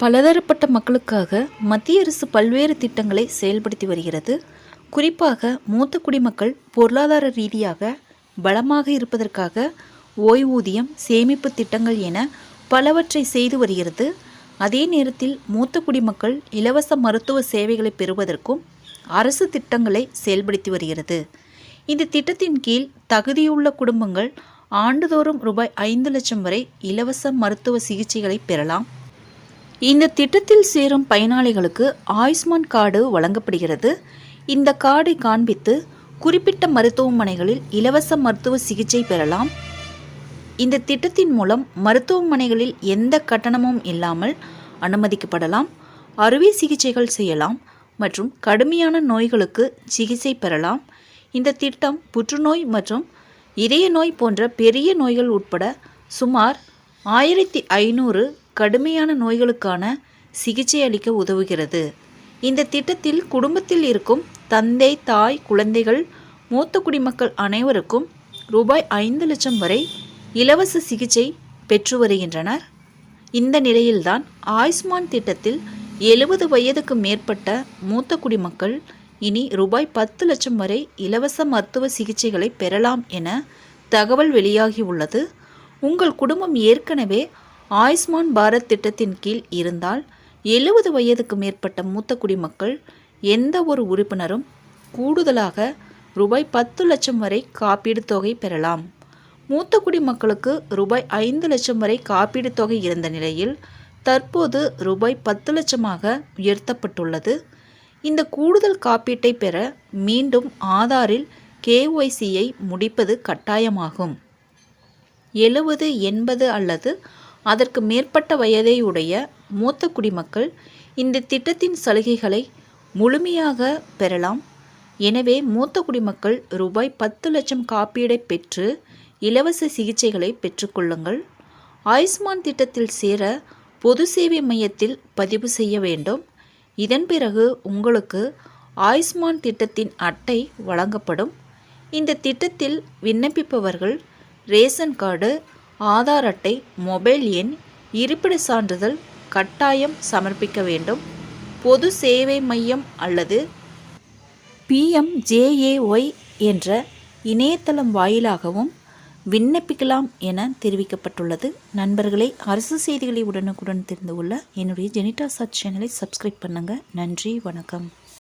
பலதரப்பட்ட மக்களுக்காக மத்திய அரசு பல்வேறு திட்டங்களை செயல்படுத்தி வருகிறது. குறிப்பாக மூத்த குடிமக்கள் பொருளாதார ரீதியாக பலமாக இருப்பதற்காக ஓய்வூதியம் சேமிப்பு திட்டங்கள் என பலவற்றை செய்து வருகிறது. அதே நேரத்தில் மூத்த குடிமக்கள் இலவச மருத்துவ சேவைகளை பெறுவதற்கும் அரசு திட்டங்களை செயல்படுத்தி வருகிறது. இந்த திட்டத்தின் கீழ் தகுதியுள்ள குடும்பங்கள் ஆண்டுதோறும் ரூபாய் ஐந்து லட்சம் வரை இலவச மருத்துவ சிகிச்சைகளை பெறலாம். இந்த திட்டத்தில் சேரும் பயனாளிகளுக்கு ஆயுஷ்மான் கார்டு வழங்கப்படுகிறது. இந்த கார்டை காண்பித்து குறிப்பிட்ட மருத்துவமனைகளில் இலவச மருத்துவ சிகிச்சை பெறலாம். இந்த திட்டத்தின் மூலம் மருத்துவமனைகளில் எந்த கட்டணமும் இல்லாமல் அனுமதிக்கப்படலாம். அறுவை சிகிச்சைகள் செய்யலாம் மற்றும் கடுமையான நோய்களுக்கு சிகிச்சை பெறலாம். இந்த திட்டம் புற்றுநோய் மற்றும் இதய நோய் போன்ற பெரிய நோய்கள் உட்பட சுமார் ஆயிரத்தி ஐநூறு கடுமையான நோய்களுக்கான சிகிச்சை அளிக்க உதவுகிறது. இந்த திட்டத்தில் குடும்பத்தில் இருக்கும் தந்தை தாய் குழந்தைகள் மூத்த குடிமக்கள் அனைவருக்கும் ரூபாய் ஐந்து லட்சம் வரை இலவச சிகிச்சை பெற்று வருகின்றனர். இந்த நிலையில்தான் ஆயுஷ்மான் திட்டத்தில் எழுபது வயதுக்கு மேற்பட்ட மூத்த குடிமக்கள் இனி ரூபாய் பத்து லட்சம் வரை இலவச மருத்துவ சிகிச்சைகளை பெறலாம் என தகவல் வெளியாகியுள்ளது உங்கள் குடும்பம் ஏற்கனவே ஆயுஷ்மான் பாரத் திட்டத்தின் கீழ் இருந்தால் எழுபது வயதுக்கு மேற்பட்ட மூத்த குடிமக்கள் எந்த ஒரு உறுப்பினரும் கூடுதலாக ரூபாய் பத்து லட்சம் வரை காப்பீடு தொகை பெறலாம். மூத்த குடிமக்களுக்கு ரூபாய் ஐந்து லட்சம் வரை காப்பீடு தொகை இருந்த நிலையில் தற்போது ரூபாய் பத்து லட்சமாக உயர்த்தப்பட்டுள்ளது. இந்த கூடுதல் காப்பீட்டை பெற மீண்டும் ஆதாரில் கேஒய்சியை முடிப்பது கட்டாயமாகும். எழுபது எண்பது அல்லது அதற்கு மேற்பட்ட வயதையுடைய மூத்த குடிமக்கள் இந்த திட்டத்தின் சலுகைகளை முழுமையாக பெறலாம். எனவே மூத்த குடிமக்கள் ரூபாய் பத்து லட்சம் காப்பீடை பெற்று இலவச சிகிச்சைகளை பெற்றுக்கொள்ளுங்கள் ஆயுஷ்மான் திட்டத்தில் சேர பொது சேவை மையத்தில் பதிவு செய்ய வேண்டும். இதன் பிறகு உங்களுக்கு ஆயுஷ்மான் திட்டத்தின் அட்டை வழங்கப்படும். இந்த திட்டத்தில் விண்ணப்பிப்பவர்கள் ரேஷன் கார்டு ஆதார் அட்டை மொபைல் எண் இருப்பிட சான்றிதழ் கட்டாயம் சமர்ப்பிக்க வேண்டும். பொது சேவை மையம் அல்லது பிஎம்ஜேஏஒய் என்ற இணையதளம் வாயிலாகவும் விண்ணப்பிக்கலாம் என தெரிவிக்கப்பட்டுள்ளது. நண்பர்களை அரசு செய்திகளை உடனுக்குடன் தெரிந்து கொள்ள என்னுடைய ஜெனிட்டா சர்ச் சேனலை சப்ஸ்கிரைப் பண்ணுங்கள் நன்றி வணக்கம்.